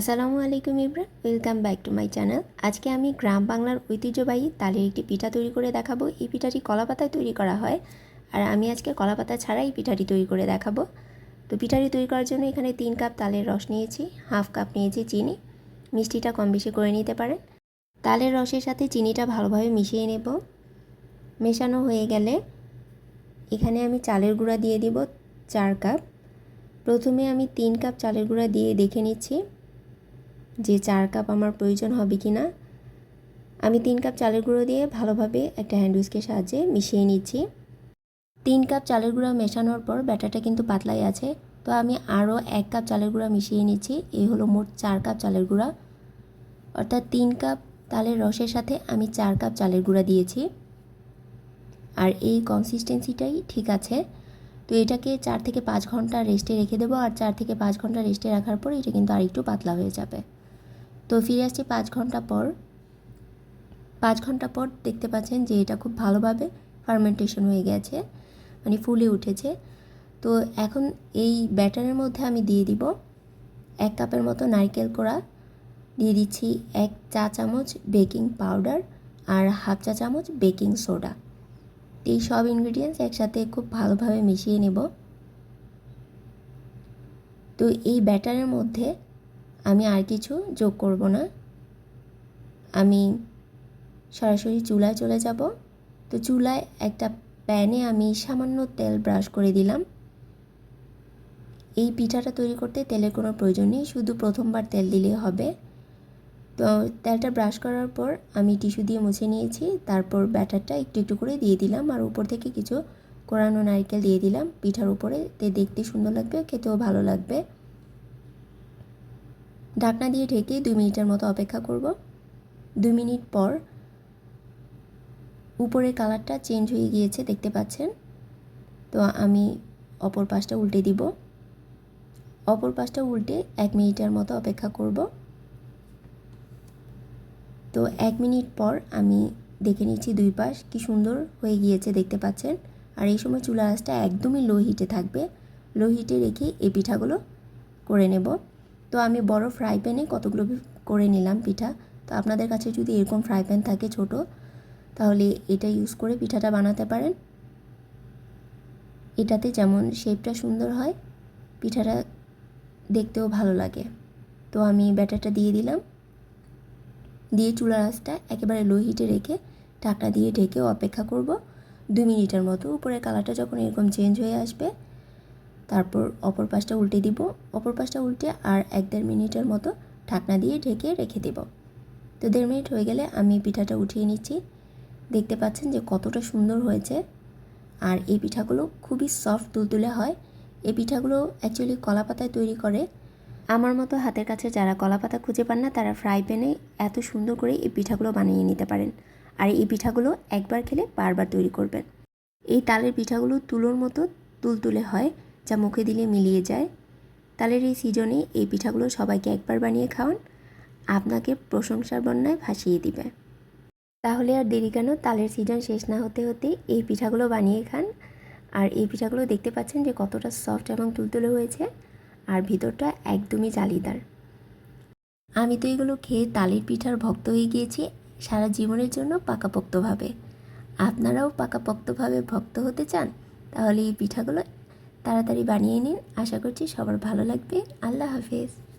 আসসালামু আলাইকুম Ibran welcome back to my channel আজকে আমি গ্রাম বাংলার ঐতিহ্যবাহী তালের একটি পিঠা তৈরি করে দেখাবো। এই পিঠাটি কলা পাতায় তৈরি করা হয়। আর আমি আজকে কলাপাতা ছাড়াই পিঠাটি তৈরি করে দেখাবো। তো পিঠাটি তৈরি করার জন্য এখানে তিন কাপ তালের রস নিয়েছি, হাফ কাপ নিয়েছি চিনি। মিষ্টিটা কম বেশি করে নিতে পারেন। তালের রসের সাথে চিনিটা ভালোভাবে মিশিয়ে নেব। মেশানো হয়ে গেলে এখানে আমি চালের গুঁড়া দিয়ে দিব চার কাপ। প্রথমে আমি তিন কাপ চালের গুঁড়া দিয়ে দেখে নিচ্ছি। যে চার কাপ আমার প্রয়োজন হবে কি না, আমি তিন কাপ চালের গুঁড়ো দিয়ে ভালোভাবে একটা হ্যান্ড উইস্কের সাহায্যে মিশিয়ে নিচ্ছি। তিন কাপ চালের গুঁড়া মেশানোর পর ব্যাটারটা কিন্তু পাতলাই আছে, তো আমি আরও এক কাপ চালের গুঁড়া মিশিয়ে নিচ্ছি। এই হলো মোট চার কাপ চালের গুঁড়া। অর্থাৎ তিন কাপ তালের রসের সাথে আমি চার কাপ চালের গুঁড়া দিয়েছি। আর এই কনসিস্টেন্সিটাই ঠিক আছে। তো এটাকে চার থেকে পাঁচ ঘণ্টা রেস্টে রেখে দেবো, আর চার থেকে পাঁচ ঘণ্টা রেস্টে রাখার পর এটা কিন্তু আরেকটু পাতলা হয়ে যাবে। তো ফিরে আসছি পাঁচ ঘণ্টা পর। পাঁচ ঘণ্টা পর দেখতে পাচ্ছেন যে এটা খুব ভালোভাবে ফার্মেন্টেশন হয়ে গেছে মানে ফুলে উঠেছে। তো এখন এই ব্যাটারের মধ্যে আমি দিয়ে দিব এক কাপের মতো নারকেল কোড়া, দিয়ে দিচ্ছি এক চা চামচ বেকিং পাউডার আর হাফ চা চামচ বেকিং সোডা। এই সব ইনগ্রিডিয়েন্টস একসাথে খুব ভালোভাবে মিশিয়ে নেব। তো এই ব্যাটারের মধ্যে আমি আর কিছু যোগ করব না। আমি সরাসরি চুলায় চলে যাব। তো চুলায় একটা প্যানে আমি সামান্য তেল ব্রাশ করে দিলাম। এই পিঠাটা তৈরি করতে তেলের কোনো প্রয়োজন নেই, শুধু প্রথমবার তেল দিলেই হবে। তো তেলটা ব্রাশ করার পর আমি টিস্যু দিয়ে মুছে নিয়েছি, তারপর ব্যাটারটা একটু একটু করে দিয়ে দিলাম আর উপর থেকে কিছু কোরানো নারকেল দিয়ে দিলাম। পিঠার উপরে তে দেখতে সুন্দর লাগবে, খেতেও ভালো লাগবে। ঢাকনা দিয়ে ঢেকে দুই মিনিটের মতো অপেক্ষা করব। দুই মিনিট পর উপরের কালারটা চেঞ্জ হয়ে গিয়েছে, দেখতে পাচ্ছেন? তো আমি অপর পাশটা উল্টে দিব। অপর পাশটা উল্টে এক মিনিটের মতো অপেক্ষা করব। তো এক মিনিট পর আমি দেখে নিচ্ছি দুই পাশ কি সুন্দর হয়ে গিয়েছে, দেখতে পাচ্ছেন? আর এই সময় চুলা আঁচটা একদমই লো হিটে থাকবে। লো হিটে রেখে এই পিঠাগুলো করে নেব। তো আমি বড় ফ্রাই প্যানে কতগুলো করে নিলাম পিঠা। তো আপনাদের কাছে যদি এরকম ফ্রাই প্যান থাকে ছোট, তাহলে এটা ইউজ করে পিঠাটা বানাতে পারেন। এটাতে যেমন শেপটা সুন্দর হয়, পিঠাটা দেখতেও ভালো লাগে। তো আমি ব্যাটারটা দিয়ে দিলাম। দিয়ে চুলার আঁচটা একেবারে লো হিটে রেখে ঢাকনা দিয়ে ঢেকেও অপেক্ষা করব। দুই মিনিটের মতো উপরের কালারটা যখন এরকম চেঞ্জ হয়ে আসবে তারপর অপর পাশটা উল্টে দিব। অপর পাশটা উল্টে আর এক দেড় মিনিটের মতো ঢাকনা দিয়ে ঢেকে রেখে দেব। তো দেড় মিনিট হয়ে গেলে আমি পিঠাটা উঠিয়ে নিচ্ছি। দেখতে পাচ্ছেন যে কতটা সুন্দর হয়েছে। আর এই পিঠাগুলো খুবই সফট তুলতুলে হয়। এই পিঠাগুলো অ্যাকচুয়ালি কলা পাতায় তৈরি করে। আমার মতো হাতের কাছে যারা কলা পাতা খুঁজে পান না, তারা ফ্রাই প্যানে এত সুন্দর করে এই পিঠাগুলো বানিয়ে নিতে পারেন। আর এই পিঠাগুলো একবার খেলে বারবার তৈরি করবেন। এই তালের পিঠাগুলো তুলোর মতো তুলতুলে হয়। যা মুখে দিলে মিলিয়ে যায়। তালের এই সিজনে এই পিঠাগুলো সবাইকে একবার বানিয়ে খাওয়ান। আপনাকে প্রশংসার বন্যায় ভাসিয়ে দিবে। তাহলে আর দেরি কেন? তালের সিজন শেষ না হতে হতে এই পিঠাগুলো বানিয়ে খান। আর এই পিঠাগুলো দেখতে পাচ্ছেন যে কতটা সফট এবং তুলতুলে হয়েছে। আর ভিতরটা একদমই জালিদার। আমি তো এগুলো খেয়ে তালের পিঠার ভক্ত হয়ে গিয়েছি সারা জীবনের জন্য পাকাপোক্তভাবে। আপনারাও পাকাপোক্তভাবে ভক্ত হতে চান, তাহলে এই পিঠাগুলো তাড়াতাড়ি বানিয়ে নিন। আশা করছি সবার ভালো লাগবে। আল্লাহ হাফেজ।